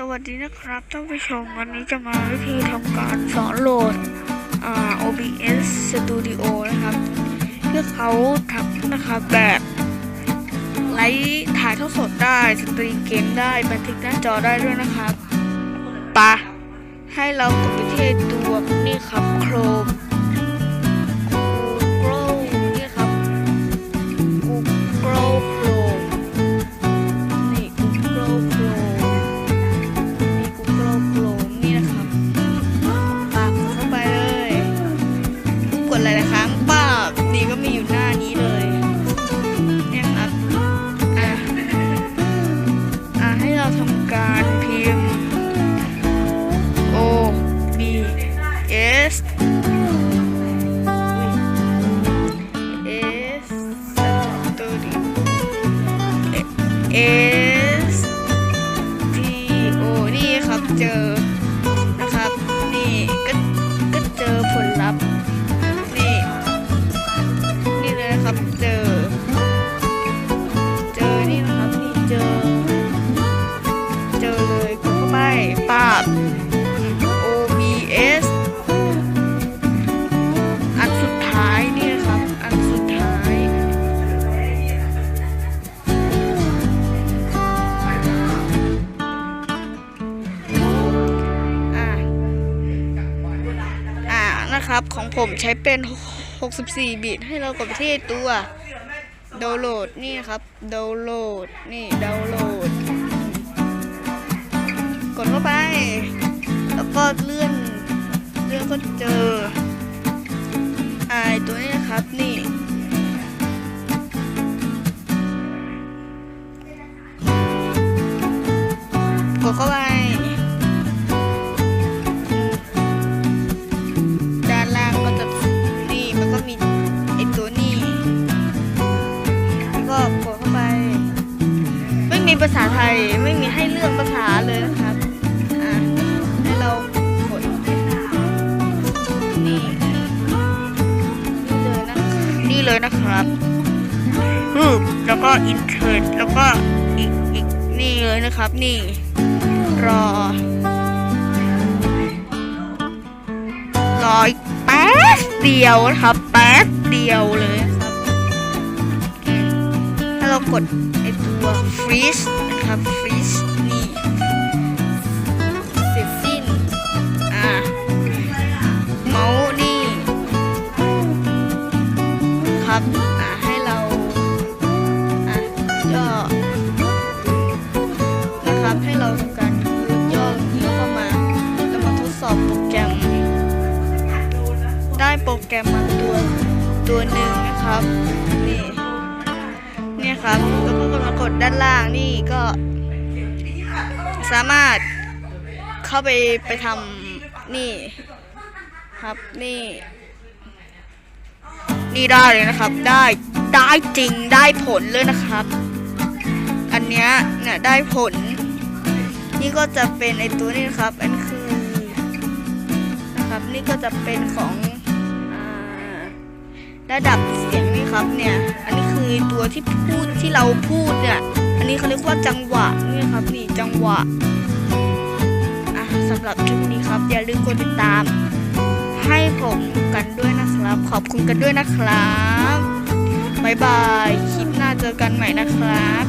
สวัสดีนะครับท่านผู้ชมวันนี้จะมาวิธีทำการสอนโหลดอ่า OBS Studio นะครับที่เขาทำนะครับแบบไลฟ์ถ่ายทอดสดได้สตรีมเกมได้บันทึกหน้าจอได้ด้วยนะครับปะให้เรากดไปที่ตัวนี่ครับ Chrome Google นี่ก็มีอยู่หน้านี้เลยเนี่ยครับอะอะให้เราทำการพิมพ์ O B S S Studio S T O นี่ครับเจอ เข้าไปปาบ OBS อันสุดท้ายนี่ครับ อันสุดท้าย อ่า อ่า นะครับ ของผมใช้เป็น 64 บิต ให้เรากดไปที่ตัวดาวน์โหลดนี่ครับ ดาวน์โหลด นี่ ดาวน์โหลด เลื่อนเลื่อนก็เจอไอตัวนี้นะครับนี่กดเข้าไปด้านล่างก็จะนี่มันก็มีไอตัวนี้ก็กดเข้าไป ไม่มีภาษาไทยไม่มีให้เลือกภาษาเลยนะคะ เลยนะครับฮึบแล้วก็อินเทอร์แล้วก็อีกอีกนี่เลยนะครับ นี่รอรออีกแป๊บเดียวนะครับ แป๊บเดียวเลยครับถ้าเรากดไอตัว freeze นะครับ freeze นี่เส ครับอ่าให้เราอะย่อนะครับให้เราทำการย่อเลี้วเข้ามาแล้วมาทดสอบโปรแกรม ได้โปรแกรมมาตัวตัวหนึ่งนะครับนี่นี่ครับแล้วก็กำลังกดด้านล่างนี่ก็สามารถเข้าไปไปทำนี่ครับนี่ นี่ได้เลยนะครับ ได้ได้จริงได้ผลเลยนะครับ อันเนี้ยเนี่ยได้ผล นี่ก็จะเป็นไอตัวนี้นะครับ อันคือนะครับนี่ก็จะเป็นของอระดับเสียงนี่ครับเนี่ย อันนี้คือตัวที่พูดที่เราพูดเนี่ย อันนี้เขาเรียกว่าจังหวะนี่ครับนี่จังหวะอะสำหรับคลิปนี้ครับ อย่าลืมกดติดตามให้ผมกันด้วย รับ ขอบคุณกันด้วยนะครับ บ๊ายบาย คลิปหน้าเจอกันใหม่นะครับ